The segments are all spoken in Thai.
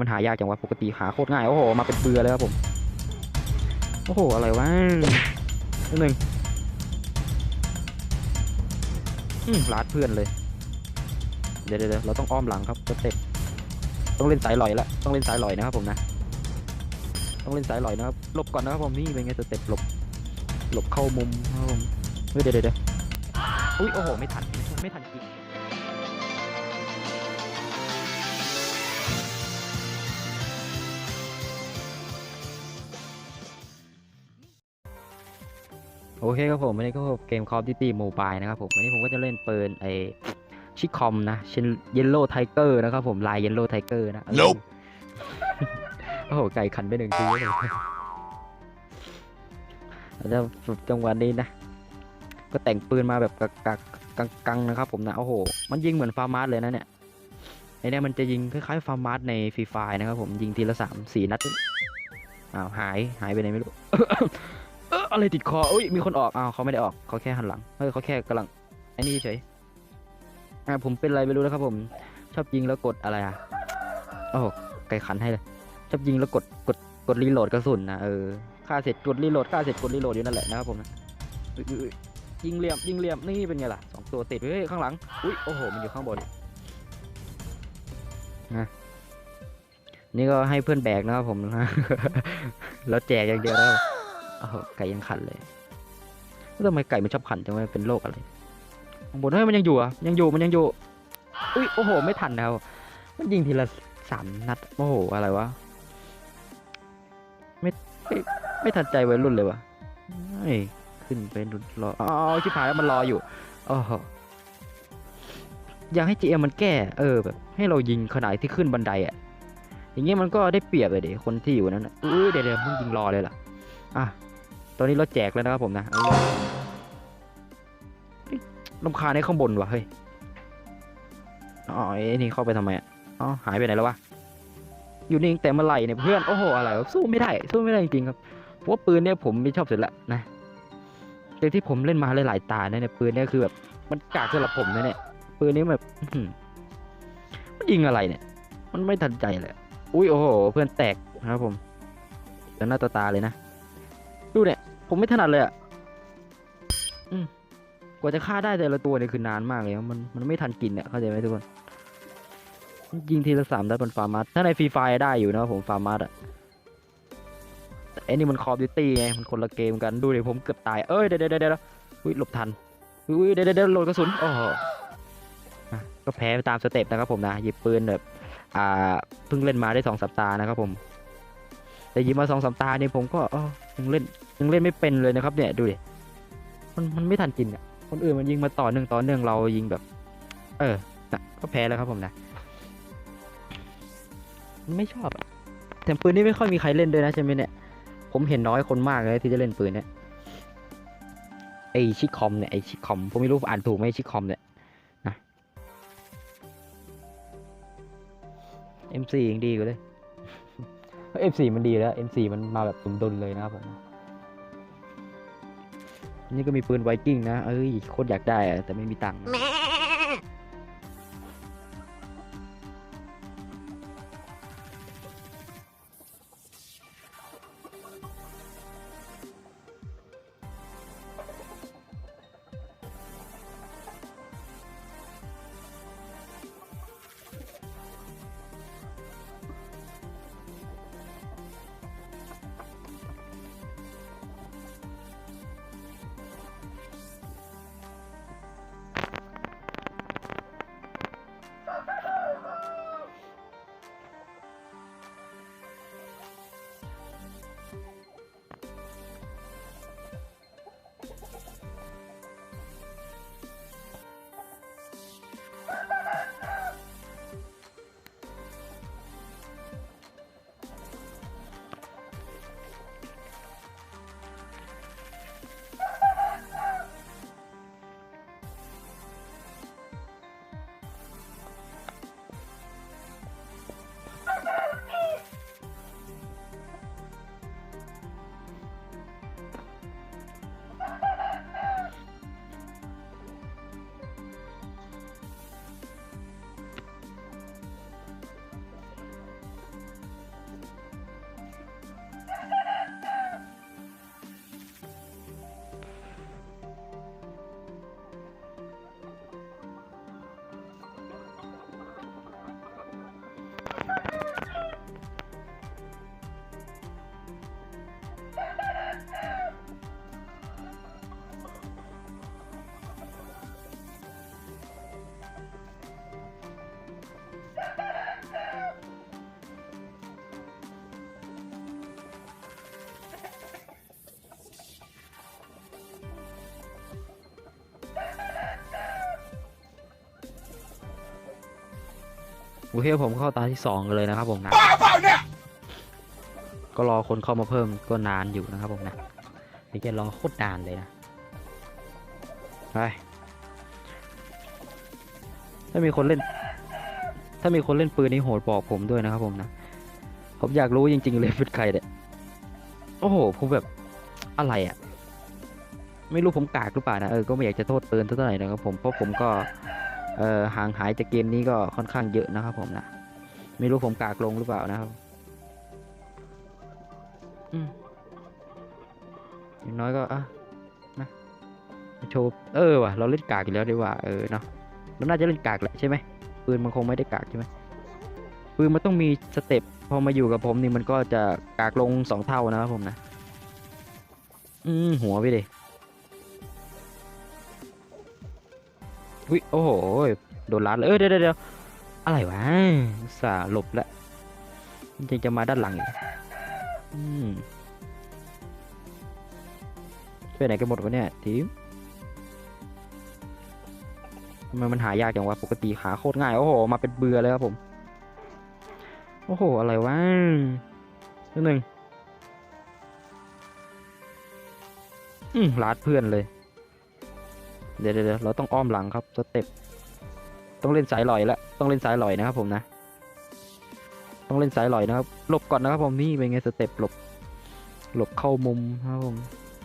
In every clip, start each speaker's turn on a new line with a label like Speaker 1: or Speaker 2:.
Speaker 1: มันหายากจังวะปกติหาโคตรง่าย โอ้โห มาเป็นเบือเลยครับผม โอ้โห อะไรวะนิดนึงอืมลาดเพื่อนเลย เดี๋ยวเดี๋ยวเราต้องอ้อมหลังครับสเต็ปต้องเล่นสายลอยละต้องเล่นสายลอยนะครับผมนะ ต้องเล่นสายลอยนะครับหลบก่อนนะครับผมนี่เป็นไงสเต็ปหลบหลบเข้ามุมครับผมเฮ้ยเดี๋ยวเดี๋ยวเดี๋ยวอุ้ยโอ้โหไม่ทันไม่ทันจริง โอเคครับผมวันนี้ก็เกม Call of Duty Mobile นะครับผมวันนี้ผมก็จะเล่นปืนไอชิคอมนะชินเยลโล่ไทเกอร์นะครับผมลายเยลโล่ไทเกอร์นะเออ
Speaker 2: Nope
Speaker 1: โอ้โหไก่ขันไปหนึ่งทีเลยแล้วฝึกจังหวะนี้นะ ก็แต่งปืนมาแบบกักกักกังกังๆนะครับผมนะโอ้โห มันยิงเหมือนฟาร์มาสเลยนะเนี่ยไอเนี่ยมันจะยิงคล้ายๆฟาร์มาสในฟรีไฟนะครับผมยิงทีละสามสี่นัดอ้าวหายหายไปไหนไม่รู้เอะไรติดคออุ้ยมีคนออกอ้าวเขาไม่ได้ออกเขาแค่หันหลังเฮ้ยเขาแค่กำลังไอ้นี่เฉยอ่าผมเป็นอะไรไม่รู้นะครับผม ชอบยิงแล้วกดอะไรอะโอ้โหไก่ขันให้เลยชอบยิงแล้วกดกดกดรีโหลดกระสุนนะเออฆ่าเสร็จกดรีโหลดฆ่าเสร็จกดรีโหลดอยู่นั่นแหละนะครับผมนะยิงเหลี่ยมยิงเหลี่ยมนี่เป็นไงล่ะสองตัวติดเฮ้ยข้างหลังอุ้ยโอ้โหมันอยู่ข้างบนนะนี่ก็ให้เพื่อนแบกนะครับผมนะแล้วแจกอย่างเดียวแล้ว อ้โหไก่ยังขันเลยแล้วทำไมไก่มันชอบขันจังวะเป็นโรคอะไรข้างบนเฮ้ยมันยังอยู่อะยังอยู่มันยังอยู่อุ้ยโอ้โห ไม่ทันแล้วมันยิงทีละสามนัดโอ้โหอะไรวะไม่ไม่ไม่ทันใจวัยรุ่นเลยวะเฮ้ยขึ้นไปดุรออ๋อชิบหายแล้วมันรออยู่โอ้โหอยากให้ GM มันแก้ เออแบบ ให้เรายิงขนาดที่ขึ้นบันไดอะ อย่างเงี้ยมันก็ได้เปรียบเลยเด็คนที่อยู่นั้นนะอุ้ยเดี๋ยวเดี๋ยวมึงยิงรอเลยล่ะ อะ ตอนนี้เราแจกแล้วนะครับผมนะเอ้ยเอ้ยลำคาในข้างบนวะเฮ้ย อ๋อไอ้นี่เข้าไปทำไมอ๋อหายไปไหนแล้ววะ อยู่นี่งแต่เมื่อไหร่เนี่ยเพื่อน โอ้โห อะไรสู้ไม่ได้ สู้ไม่ได้จริงๆครับ เพราะปืนเนี่ยผมไม่ชอบสุดละนะแต่ที่ผมเล่นมาหลายๆตาเนี่ยปืนเนี่ยคือแบบมันกากสำหรับผมนะเนี่ย ปืนนี้แบบมันยิงอะไรเนี่ย มันไม่ทันใจเลย อุ้ยโอ้โห เพื่อนแตกนะครับผมแต่หน้าต่อตาเลยนะ ดูเนี่ย ผมไม่ถนัดเลยอะอืมกว่าจะฆ่าได้แต่ละตัวเนี่ยคือนานมากเลยมันมันไม่ทันกินเนี่ยเข้าใจไหมทุกคนยิงทีละสามได้บนฟาร์มัสถ้าในฟรีไฟได้อยู่นะครับผมฟาร์มัสอะแต่ไอ้นี่มันคอร์ดิตี้ไงมันคนละเกมกันดูดิผมเกือบตายเอ้ยเดี๋ยวเดี๋ยวเดี๋ยวอุ้ยหลบทันอุ้ยเดี๋ยวเดี๋ยวเดี๋ยวโหลดกระสุนโอ้โหอะก็แพ้ไปตามสเต็ปนะครับผมนะหยิบปืนแบบอ่าเพิ่งเล่นมาได้สองสัปดาห์นะครับผม แต่หยิบมาสองสัปดาห์นี่ผมก็เออ ยังเล่นยังเล่นไม่เป็นเลยนะครับ เนี่ยดูดิมันมันไม่ทันกินอะคนอื่นมันยิงมาต่อเนื่องต่อเนื่องเรายิงแบบ เออนะก็แพ้แล้วครับผมนะไม่ชอบอะแต่ปืนนี่ไม่ค่อยมีใครเล่นด้วยนะใช่ไหมเนี่ย ผมเห็นน้อยคนมากเลยที่จะเล่นปืนเนี่ยไอชิคอมเนี่ยไอชิคอมผมไม่รู้อ่านถูกไหมชิคอมเนี่ยนะ M4 ยังดีกว่าเลย M4 มันดีแล้ว M4 มันมาแบบสมดุลเลยนะครับผม นี่ก็มีปืนไวกิ้งนะ เอ้ยโคตรอยากได้อะแต่ไม่มีตังค์ อเคผมเข้าตาที่สองกันเลยนะครับผมนะ
Speaker 2: บ้าเปล่าเนี่ย
Speaker 1: ก็รอคนเข้ามาเพิ่มก็นานอยู่นะครับผมนะไอ้แกรอโคตรนานเลยนะไปถ้ามีคนเล่น ถ้ามีคนเล่นปืนนี้โหดบอกผมด้วยนะครับผมนะผมอยากรู้จริง ๆ เลยเป็นใครเนี่ยโอ้โหผมแบบอะไรอะ่ะ ไม่รู้ผมกากหรือเปล่านะเออก็ไม่อยากจะโทษปืนเท่าไหร่นะครับผมเพราะผมก็ เออห่างหายจากเกมนี้ก็ค่อนข้างเยอะนะครับผมนะไม่รู้ผมกากลงหรือเปล่านะครับอืมอย่างน้อยก็อะนะโชว์เออว่ะเราเล่นกากอยู่แล้วดีกว่าเออเนาะเราน่าจะเล่นกากแหละใช่ไหมปืนมันคงไม่ได้กากใช่ไหมปืนมันต้องมีสเต็ปพอมาอยู่กับผมนี่มันก็จะกากลงสองเท่านะครับผมนะ อืมหัวไปดิ วิโอ้โหโดนลัดเลยเออเดี๋ยวเดี๋ยวเดี๋ยวอะไรวะสาห์หลบแล้วจริงจะมาด้านหลังอีกอืมไปไหนกันหมดวะเนี่ยทีมทำไมมันหายากจังวะปกติหาโคตรง่ายโอ้โหมาเป็นเบื่อเลยครับผม โอ้โหอะไรวะนิดหนึ่งอืมลาดเพื่อนเลย เดี๋ยวเดี๋ยวเราต้องอ้อมหลังครับสเต็ปต้องเล่นสายลอยและต้องเล่นสายลอยนะครับผมนะ ต้องเล่นสายลอยนะครับหลบก่อนนะครับผมนี่เป็นไงสเต็ปหลบหลบเข้ามุมครับผม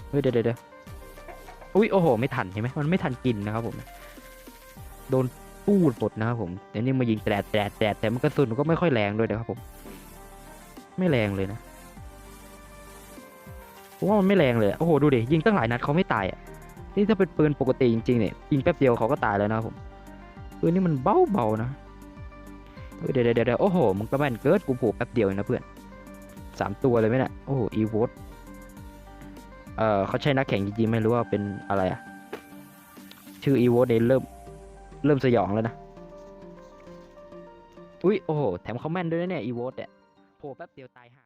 Speaker 1: เฮ้ยเดี๋ยวเดี๋ยวอุ้ยโอ้โห ไม่ทันเห็นไหมมันไม่ทันกินนะครับผม โดนปูดหมดนะครับผมแต่นี่มายิงแตดแตดแตดแต่มันกระสุนก็ไม่ค่อยแรงด้วยนะครับผม ไม่แรงเลยนะผมว่ามันไม่แรงเลย โอ้โห ดูดิ ยิงตั้งหลายนัดเขาไม่ตายอะ นี่ถ้าเป็นปืนปกติจริงๆเนี่ยยิงแป๊บเดียวเขาก็ตายแล้วนะผมปืนนี่มันเบาๆนะเดี๋ยวเดี๋ยวเดี๋ยวโอ้โหมึงก็แม่นเกิดกูโผล่แป๊บเดียวเองนะเพื่อนสามตัวเลยไหมเนี่ยโอ้โหอีโวตเอ่อเขาใช่นักแข่งจริงๆไม่รู้ว่าเป็นอะไรอะชื่ออีโวตเนี่ยเริ่มเริ่มสยองแล้วนะอุ้ยโอ้โหแถมเขาแม่นด้วยนะเนี่ยอีโวตเนี่ยโผล่แป๊บเดียวตายห่า